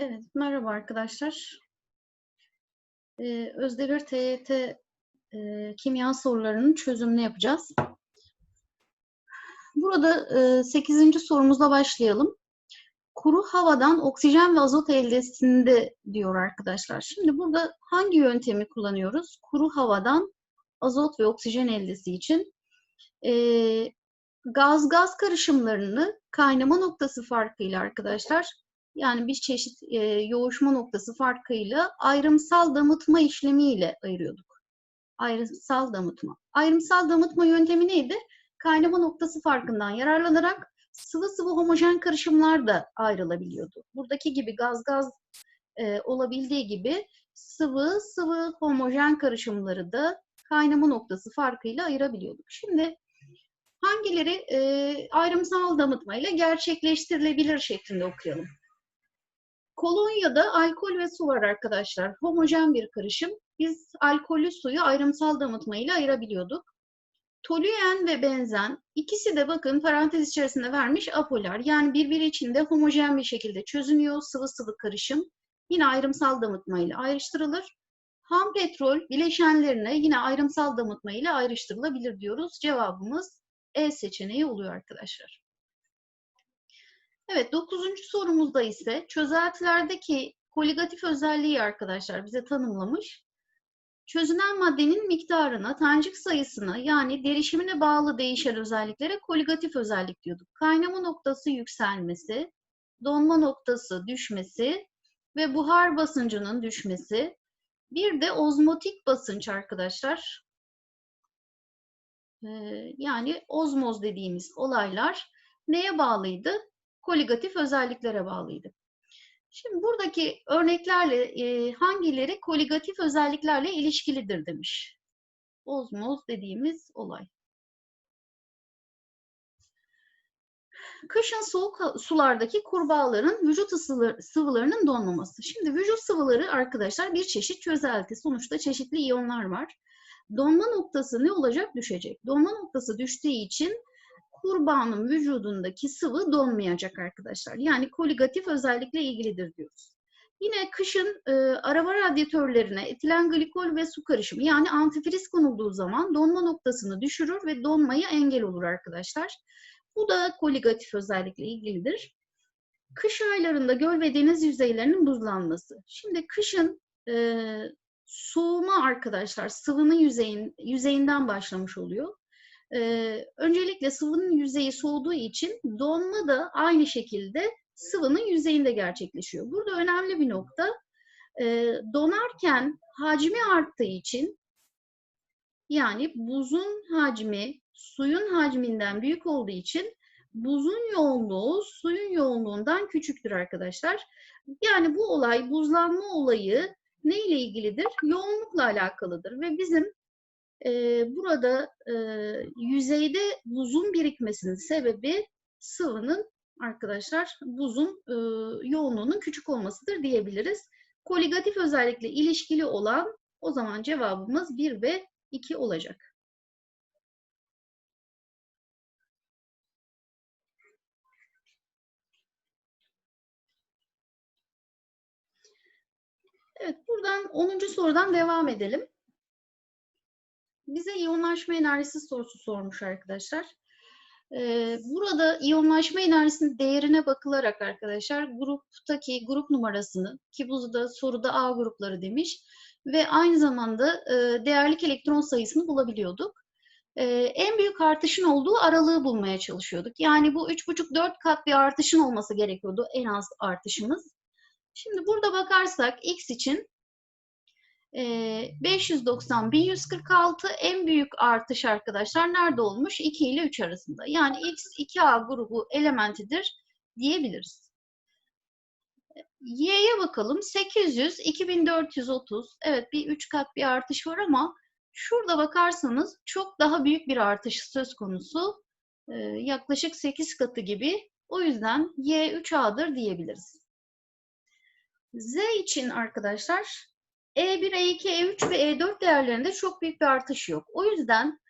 Evet, merhaba arkadaşlar. Ee, Özdemir TYT e, kimya sorularının çözümünü yapacağız. Burada e, 8. sorumuzla başlayalım. Kuru havadan oksijen ve azot eldesinde diyor arkadaşlar. Şimdi burada hangi yöntemi kullanıyoruz? Kuru havadan azot ve oksijen eldesi için Ee, gaz-gaz karışımlarını kaynama noktası farkıyla arkadaşlar yani bir çeşit e, yoğuşma noktası farkıyla ayrımsal damıtma işlemiyle ayırıyorduk. Ayrımsal damıtma. Ayrımsal damıtma yöntemi neydi? Kaynama noktası farkından yararlanarak sıvı sıvı homojen karışımlar da ayrılabiliyordu. Buradaki gibi gaz-gaz e, olabildiği gibi sıvı sıvı homojen karışımları da kaynama noktası farkıyla ayırabiliyorduk. Şimdi hangileri e, ayrımsal damıtma ile gerçekleştirilebilir şeklinde okuyalım. Kolonyada alkol ve su var arkadaşlar. Homojen bir karışım. Biz alkollü suyu ayrımsal damıtma ile ayırabiliyorduk. Toluen ve benzen ikisi de bakın parantez içerisinde vermiş apolar. Yani birbiri içinde homojen bir şekilde çözünüyor sıvı sıvı karışım. Yine ayrımsal damıtma ile ayrıştırılır. Ham petrol bileşenlerine yine ayrımsal damıtma ile ayrıştırılabilir diyoruz. Cevabımız E seçeneği oluyor arkadaşlar. Evet, dokuzuncu sorumuzda ise çözeltilerdeki koligatif özelliği arkadaşlar bize tanımlamış. Çözünen maddenin miktarına, tanecik sayısına yani derişimine bağlı değişen özelliklere koligatif özellik diyorduk. Kaynama noktası yükselmesi, donma noktası düşmesi ve buhar basıncının düşmesi. Bir de ozmotik basınç arkadaşlar. Ee, yani ozmoz dediğimiz olaylar neye bağlıydı? Koligatif özelliklere bağlıydı. Şimdi buradaki örneklerle e, hangileri koligatif özelliklerle ilişkilidir demiş. Ozmoz dediğimiz olay. Kışın soğuk sulardaki kurbağaların vücut sıvılarının donmaması. Şimdi vücut sıvıları arkadaşlar bir çeşit çözelti. Sonuçta çeşitli iyonlar var. Donma noktası ne olacak? Düşecek. Donma noktası düştüğü için kurbanın vücudundaki sıvı donmayacak arkadaşlar. Yani koligatif özellikle ilgilidir diyoruz. Yine kışın e, araba radyatörlerine etilen glikol ve su karışımı yani antifriz konulduğu zaman donma noktasını düşürür ve donmaya engel olur arkadaşlar. Bu da koligatif özellikle ilgilidir. Kış aylarında göl ve deniz yüzeylerinin buzlanması. Şimdi kışın e, soğuma arkadaşlar sıvının yüzeyin, yüzeyinden başlamış oluyor. Ee, öncelikle sıvının yüzeyi soğuduğu için donma da aynı şekilde sıvının yüzeyinde gerçekleşiyor. Burada önemli bir nokta e, donarken hacmi arttığı için yani buzun hacmi suyun hacminden büyük olduğu için buzun yoğunluğu suyun yoğunluğundan küçüktür arkadaşlar. Yani bu olay buzlanma olayı ne ile ilgilidir? Yoğunlukla alakalıdır ve bizim e, burada e, yüzeyde buzun birikmesinin sebebi sıvının arkadaşlar buzun e, yoğunluğunun küçük olmasıdır diyebiliriz. Koligatif özellikle ilişkili olan o zaman cevabımız 1 ve 2 olacak. Evet, buradan 10. sorudan devam edelim bize iyonlaşma enerjisi sorusu sormuş arkadaşlar. Ee, burada iyonlaşma enerjisinin değerine bakılarak arkadaşlar gruptaki grup numarasını ki bu da soruda A grupları demiş ve aynı zamanda e, değerlik elektron sayısını bulabiliyorduk. E, en büyük artışın olduğu aralığı bulmaya çalışıyorduk. Yani bu 3,5-4 kat bir artışın olması gerekiyordu en az artışımız. Şimdi burada bakarsak X için 590, 1146 en büyük artış arkadaşlar nerede olmuş? 2 ile 3 arasında. Yani X 2A grubu elementidir diyebiliriz. Y'ye bakalım. 800, 2430. Evet bir 3 kat bir artış var ama şurada bakarsanız çok daha büyük bir artış söz konusu. yaklaşık 8 katı gibi. O yüzden Y 3A'dır diyebiliriz. Z için arkadaşlar e1, E2, E3 ve E4 değerlerinde çok büyük bir artış yok. O yüzden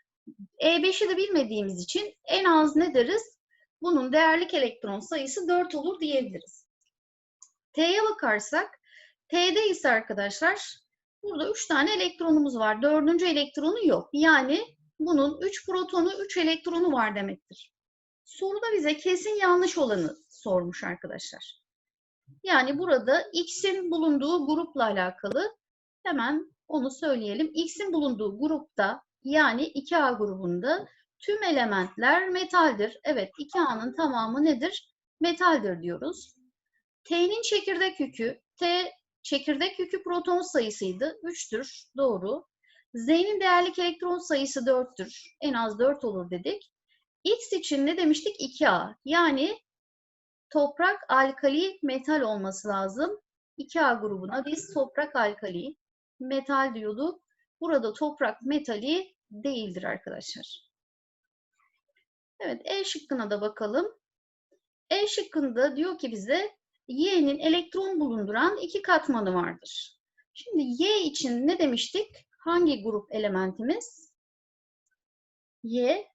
E5'i de bilmediğimiz için en az ne deriz? Bunun değerlik elektron sayısı 4 olur diyebiliriz. T'ye bakarsak T'de ise arkadaşlar burada 3 tane elektronumuz var. Dördüncü elektronu yok. Yani bunun 3 protonu 3 elektronu var demektir. Soruda bize kesin yanlış olanı sormuş arkadaşlar. Yani burada X'in bulunduğu grupla alakalı hemen onu söyleyelim. X'in bulunduğu grupta yani 2A grubunda tüm elementler metaldir. Evet 2A'nın tamamı nedir? Metaldir diyoruz. T'nin çekirdek yükü, T çekirdek yükü proton sayısıydı. 3'tür. Doğru. Z'nin değerlik elektron sayısı 4'tür. En az 4 olur dedik. X için ne demiştik? 2A. Yani toprak alkali metal olması lazım. 2A grubuna biz toprak alkali metal diyorduk. Burada toprak metali değildir arkadaşlar. Evet E şıkkına da bakalım. E şıkkında diyor ki bize Y'nin elektron bulunduran iki katmanı vardır. Şimdi Y için ne demiştik? Hangi grup elementimiz? Y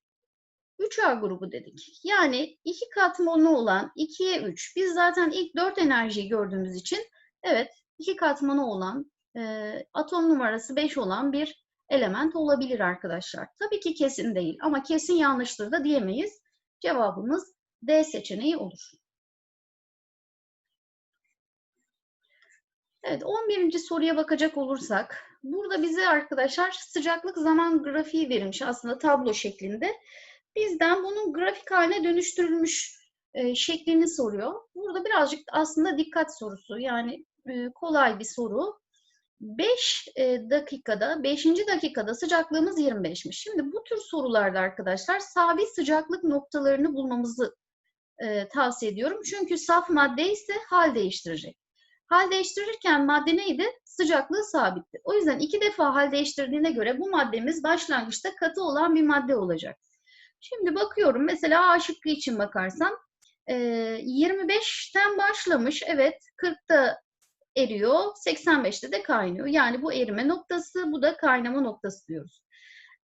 3A grubu dedik. Yani iki katmanı olan 2'ye 3. Biz zaten ilk 4 enerjiyi gördüğümüz için evet iki katmanı olan atom numarası 5 olan bir element olabilir arkadaşlar. Tabii ki kesin değil ama kesin yanlıştır da diyemeyiz. Cevabımız D seçeneği olur. Evet 11. soruya bakacak olursak burada bize arkadaşlar sıcaklık zaman grafiği verilmiş aslında tablo şeklinde. Bizden bunun grafik haline dönüştürülmüş e, şeklini soruyor. Burada birazcık aslında dikkat sorusu yani e, kolay bir soru. 5 e, dakikada, 5. dakikada sıcaklığımız 25'miş. Şimdi bu tür sorularda arkadaşlar sabit sıcaklık noktalarını bulmamızı e, tavsiye ediyorum. Çünkü saf madde ise hal değiştirecek. Hal değiştirirken madde neydi? Sıcaklığı sabitti. O yüzden iki defa hal değiştirdiğine göre bu maddemiz başlangıçta katı olan bir madde olacak. Şimdi bakıyorum mesela A şıkkı için bakarsam 25'ten başlamış. Evet 40'ta eriyor. 85'te de kaynıyor. Yani bu erime noktası, bu da kaynama noktası diyoruz.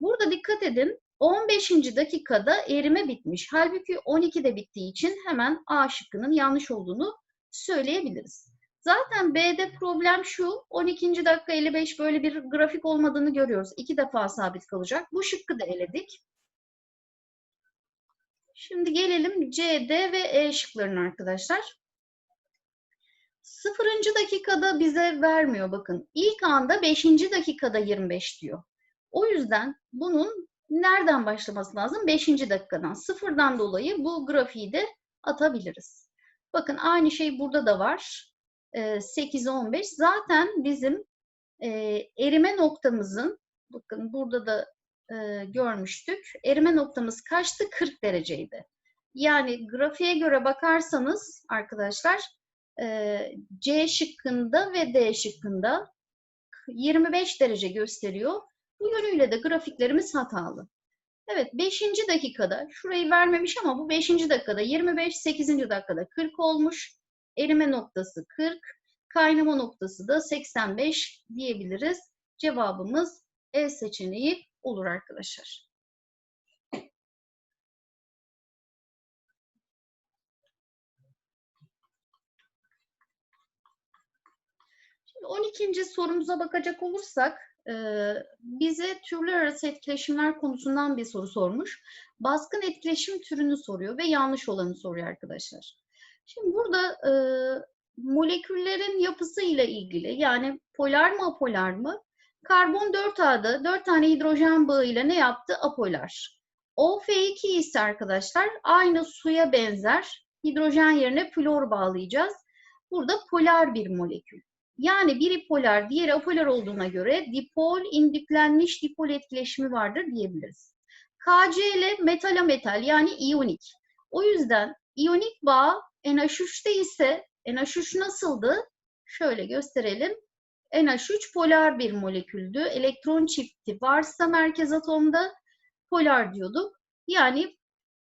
Burada dikkat edin. 15. dakikada erime bitmiş. Halbuki 12'de bittiği için hemen A şıkkının yanlış olduğunu söyleyebiliriz. Zaten B'de problem şu. 12. dakika 55 böyle bir grafik olmadığını görüyoruz. İki defa sabit kalacak. Bu şıkkı da eledik. Şimdi gelelim C, D ve E şıklarına arkadaşlar. Sıfırıncı dakikada bize vermiyor bakın. İlk anda beşinci dakikada 25 diyor. O yüzden bunun nereden başlaması lazım? Beşinci dakikadan. Sıfırdan dolayı bu grafiği de atabiliriz. Bakın aynı şey burada da var. 8-15. Zaten bizim erime noktamızın, bakın burada da görmüştük. Erime noktamız kaçtı? 40 dereceydi. Yani grafiğe göre bakarsanız arkadaşlar C şıkkında ve D şıkkında 25 derece gösteriyor. Bu yönüyle de grafiklerimiz hatalı. Evet 5. dakikada şurayı vermemiş ama bu 5. dakikada 25, 8. dakikada 40 olmuş. Erime noktası 40, kaynama noktası da 85 diyebiliriz. Cevabımız E seçeneği olur arkadaşlar. 12. sorumuza bakacak olursak bize türler arası etkileşimler konusundan bir soru sormuş. Baskın etkileşim türünü soruyor ve yanlış olanı soruyor arkadaşlar. Şimdi burada e, moleküllerin yapısı ile ilgili yani polar mı apolar mı? Karbon 4A'da 4 tane hidrojen bağı ile ne yaptı? Apolar. OF2 ise arkadaşlar aynı suya benzer hidrojen yerine flor bağlayacağız. Burada polar bir molekül. Yani biri polar, diğeri apolar olduğuna göre dipol, indüklenmiş dipol etkileşimi vardır diyebiliriz. Kc ile metala metal yani iyonik. O yüzden iyonik bağ NH3'te ise NH3 nasıldı? Şöyle gösterelim. NH3 polar bir moleküldü. Elektron çifti varsa merkez atomda polar diyorduk. Yani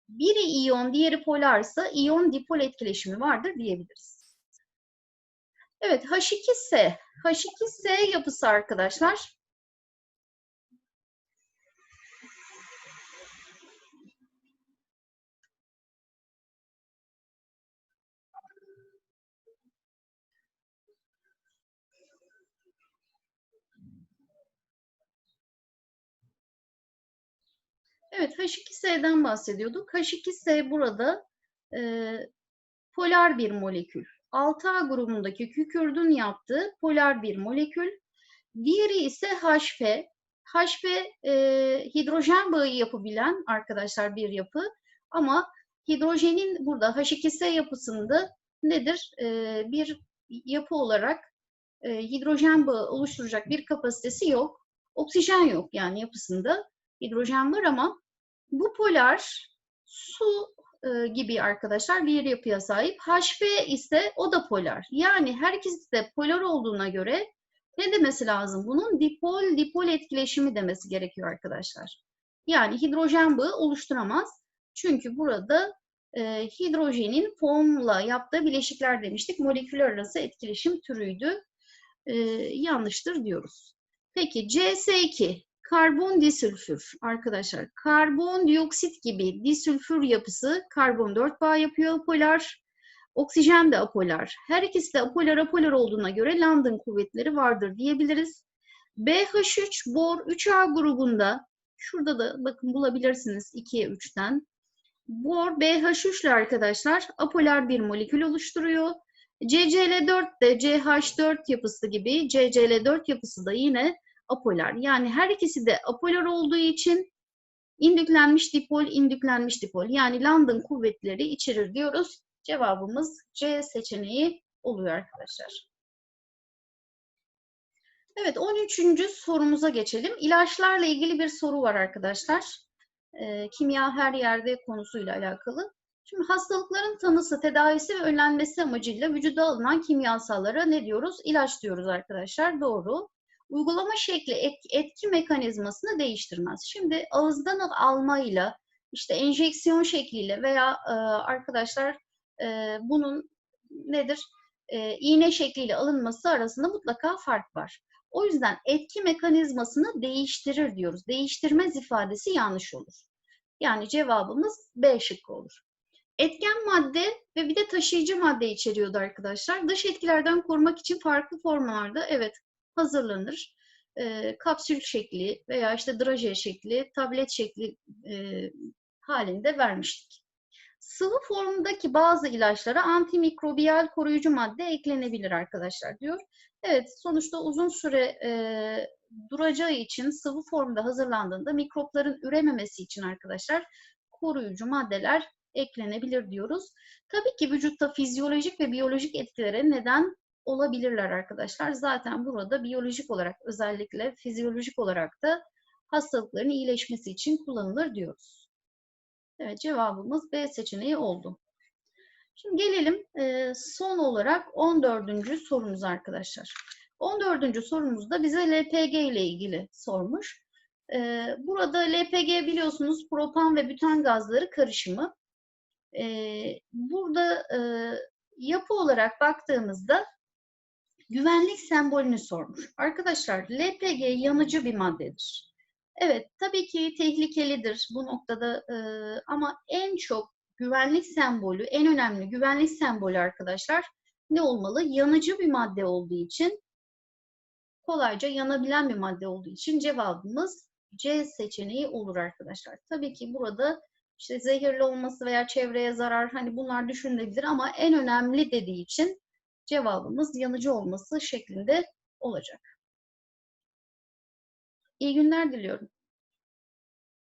biri iyon, diğeri polarsa iyon dipol etkileşimi vardır diyebiliriz. Evet H2S. H2S yapısı arkadaşlar. Evet H2S'den bahsediyorduk. H2S burada e, polar bir molekül. 6A grubundaki kükürdün yaptığı polar bir molekül. Diğeri ise HF. HF e, hidrojen bağı yapabilen arkadaşlar bir yapı ama hidrojenin burada H2S yapısında nedir? E, bir yapı olarak e, hidrojen bağı oluşturacak bir kapasitesi yok. Oksijen yok yani yapısında. Hidrojen var ama bu polar su e, gibi arkadaşlar bir yapıya sahip. HF ise o da polar. Yani her ikisi de polar olduğuna göre ne demesi lazım? Bunun dipol dipol etkileşimi demesi gerekiyor arkadaşlar. Yani hidrojen bağı oluşturamaz. Çünkü burada e, hidrojenin formla yaptığı bileşikler demiştik. Moleküler arası etkileşim türüydü. E, yanlıştır diyoruz. Peki CS2 karbon disülfür arkadaşlar. Karbon dioksit gibi disülfür yapısı karbon 4 bağ yapıyor polar. Oksijen de apolar. Her ikisi de apolar apolar olduğuna göre London kuvvetleri vardır diyebiliriz. BH3 bor 3A grubunda şurada da bakın bulabilirsiniz 2'ye 3'ten. Bor BH3 ile arkadaşlar apolar bir molekül oluşturuyor. CCl4 de CH4 yapısı gibi CCl4 yapısı da yine apolar. Yani her ikisi de apolar olduğu için indüklenmiş dipol, indüklenmiş dipol. Yani London kuvvetleri içerir diyoruz. Cevabımız C seçeneği oluyor arkadaşlar. Evet 13. sorumuza geçelim. İlaçlarla ilgili bir soru var arkadaşlar. E, kimya her yerde konusuyla alakalı. Şimdi hastalıkların tanısı, tedavisi ve önlenmesi amacıyla vücuda alınan kimyasallara ne diyoruz? İlaç diyoruz arkadaşlar. Doğru. Uygulama şekli etki mekanizmasını değiştirmez. Şimdi ağızdan almayla, işte enjeksiyon şekliyle veya e, arkadaşlar e, bunun nedir? E, iğne şekliyle alınması arasında mutlaka fark var. O yüzden etki mekanizmasını değiştirir diyoruz. Değiştirmez ifadesi yanlış olur. Yani cevabımız B şıkkı olur. Etken madde ve bir de taşıyıcı madde içeriyordu arkadaşlar. Dış etkilerden korumak için farklı formlarda evet hazırlanır. E, kapsül şekli veya işte draje şekli, tablet şekli e, halinde vermiştik. Sıvı formdaki bazı ilaçlara antimikrobiyal koruyucu madde eklenebilir arkadaşlar diyor. Evet sonuçta uzun süre e, duracağı için sıvı formda hazırlandığında mikropların ürememesi için arkadaşlar koruyucu maddeler eklenebilir diyoruz. Tabii ki vücutta fizyolojik ve biyolojik etkilere neden olabilirler arkadaşlar. Zaten burada biyolojik olarak özellikle fizyolojik olarak da hastalıkların iyileşmesi için kullanılır diyoruz. Evet cevabımız B seçeneği oldu. Şimdi gelelim e, son olarak 14. sorumuz arkadaşlar. 14. sorumuzda bize LPG ile ilgili sormuş. E, burada LPG biliyorsunuz propan ve bütan gazları karışımı. E, burada yapı olarak baktığımızda güvenlik sembolünü sormuş. Arkadaşlar LPG yanıcı bir maddedir. Evet tabii ki tehlikelidir bu noktada ama en çok güvenlik sembolü, en önemli güvenlik sembolü arkadaşlar ne olmalı? Yanıcı bir madde olduğu için, kolayca yanabilen bir madde olduğu için cevabımız C seçeneği olur arkadaşlar. Tabii ki burada işte zehirli olması veya çevreye zarar hani bunlar düşünülebilir ama en önemli dediği için cevabımız yanıcı olması şeklinde olacak. İyi günler diliyorum.